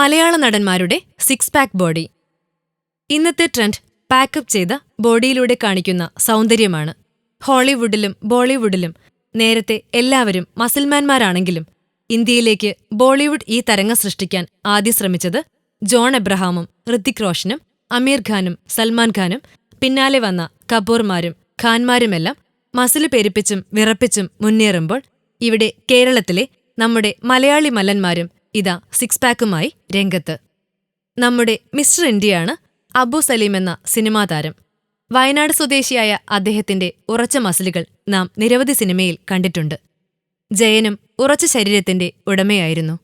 മലയാള നടന്മാരുടെ six pack body ഇന്നത്തെ trend pack up ചെയ്ത ബോഡിയിലൂടെ കാണിക്കുന്ന സൗന്ദര്യമാണ്. ഹോളിവുഡിലും ബോളിവുഡിലും നേരത്തെ എല്ലാവരും മസിൽമാൻമാരാണെങ്കിലും ഇന്ത്യയിലേക്ക് ബോളിവുഡ് ഈ തരംഗം സൃഷ്ടിക്കാൻ ആദ്യം ശ്രമിച്ചത് ജോൺ എബ്രഹാമും ഋത്തിക് റോഷനും അമീർ ഖാനും സൽമാൻ ഖാനും. പിന്നാലെ വന്ന കപൂർമാരും ഖാൻമാരുമെല്ലാം മസിൽ പെരുപ്പിച്ചും വിറപ്പിച്ചും മുന്നേറുമ്പോൾ ഇവിടെ കേരളത്തിലെ നമ്മുടെ മലയാളി മല്ലന്മാരും ഇതാ സിക്സ് പാക്കുമായി രംഗത്ത്. നമ്മുടെ മിസ്റ്റർ ഇന്ത്യയാണ് അബു സലീം എന്ന സിനിമാ താരം. വയനാട് സ്വദേശിയായ അദ്ദേഹത്തിന്റെ ഉറച്ച മസിലുകൾ നാം നിരവധി സിനിമയിൽ കണ്ടിട്ടുണ്ട്. ജയനും ഉറച്ച ശരീരത്തിന്റെ ഉടമയായിരുന്നു.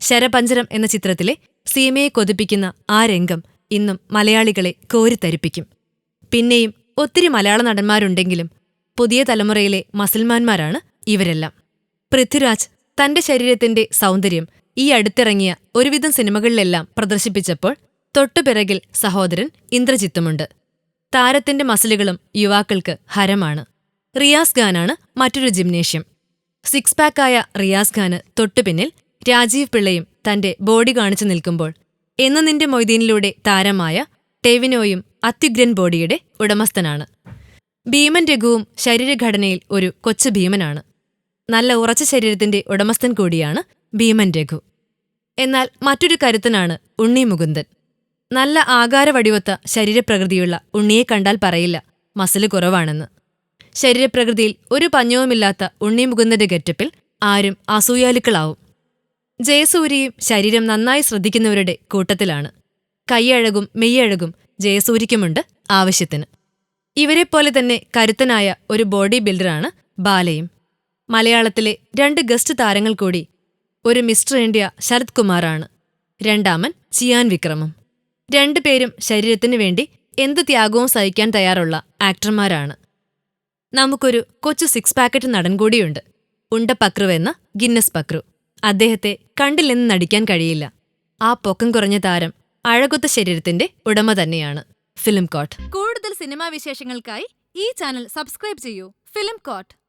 ശരപഞ്ചരം എന്ന ചിത്രത്തിലെ സീമയെ കൊതിപ്പിക്കുന്ന ആ രംഗം ഇന്നും മലയാളികളെ കോരിത്തരിപ്പിക്കും. പിന്നെയും ഒത്തിരി മലയാള നടന്മാരുണ്ടെങ്കിലും പുതിയ തലമുറയിലെ മസിൽമാന്മാരാണ് ഇവരെല്ലാം. പൃഥ്വിരാജ് തന്റെ ശരീരത്തിന്റെ സൗന്ദര്യം ഈ അടുത്തിറങ്ങിയ ഒരുവിധം സിനിമകളിലെല്ലാം പ്രദർശിപ്പിച്ചപ്പോൾ തൊട്ടുപിറകിൽ സഹോദരൻ ഇന്ദ്രജിത്തുമുണ്ട്. താരത്തിന്റെ മസിലുകളും യുവാക്കൾക്ക് ഹരമാണ്. റിയാസ് ഖാനാണ് മറ്റൊരു ജിംനേഷ്യം. സിക്സ് പാക്കായ റിയാസ് ഖാന് തൊട്ടുപിന്നിൽ രാജീവ് പിള്ളയും തന്റെ ബോഡി കാണിച്ചു നിൽക്കുമ്പോൾ എന്ന് നിന്റെ മൊയ്തീനിലൂടെ താരമായ ടെവിനോയും അത്യുഗ്രൻ ബോഡിയുടെ ഉടമസ്ഥനാണ്. ഭീമൻ രഘുവും ശരീരഘടനയിൽ ഒരു കൊച്ചു ഭീമനാണ്. നല്ല ഉറച്ച ശരീരത്തിന്റെ ഉടമസ്ഥൻ കൂടിയാണ് ഭീമൻ രഘു. എന്നാൽ മറ്റൊരു കരുത്തനാണ് ഉണ്ണി മുകുന്ദൻ. നല്ല ആകാരവടിവത്ത ശരീരപ്രകൃതിയുള്ള ഉണ്ണിയെ കണ്ടാൽ പറയില്ല മസിൽ കുറവാണെന്ന്. ശരീരപ്രകൃതിയിൽ ഒരു പഞ്ഞവുമില്ലാത്ത ഉണ്ണി മുകുന്ദന്റെ ഗെറ്റപ്പിൽ ആരും അസൂയാലുക്കളാവും. ജയസൂര്യയും ശരീരം നന്നായി ശ്രദ്ധിക്കുന്നവരുടെ കൂട്ടത്തിലാണ്. കൈയഴകും മെയ്യഴകും ജയസൂര്യക്കുമുണ്ട് ആവശ്യത്തിന്. ഇവരെപ്പോലെ തന്നെ കരുത്തനായ ഒരു ബോഡി ബിൽഡറാണ് ബാലയും. മലയാളത്തിലെ രണ്ട് ഗസ്റ്റ് താരങ്ങൾ കൂടി ഒരു മിസ്റ്റർ ഇന്ത്യ ശരത് കുമാറാണ്. രണ്ടാമൻ ചിയാൻ വിക്രമം. രണ്ടുപേരും ശരീരത്തിനു വേണ്ടി എന്ത് ത്യാഗവും സഹിക്കാൻ തയ്യാറുള്ള ആക്ടർമാരാണ്. നമുക്കൊരു കൊച്ചു സിക്സ് പാക്കറ്റ് നടൻ കൂടിയുണ്ട്. ഉണ്ട പക്രു എന്ന ഗിന്നസ് പക്രു. അദ്ദേഹത്തെ കണ്ടില്ലെന്ന് നടിക്കാൻ കഴിയില്ല. ആ പൊക്കം കുറഞ്ഞ താരം അഴകൊത്ത ശരീരത്തിന്റെ ഉടമ തന്നെയാണ്. ഫിലിം കോട്ട്. കൂടുതൽ സിനിമാ വിശേഷങ്ങൾക്കായി ഈ ചാനൽ സബ്സ്ക്രൈബ് ചെയ്യൂ. Film coat.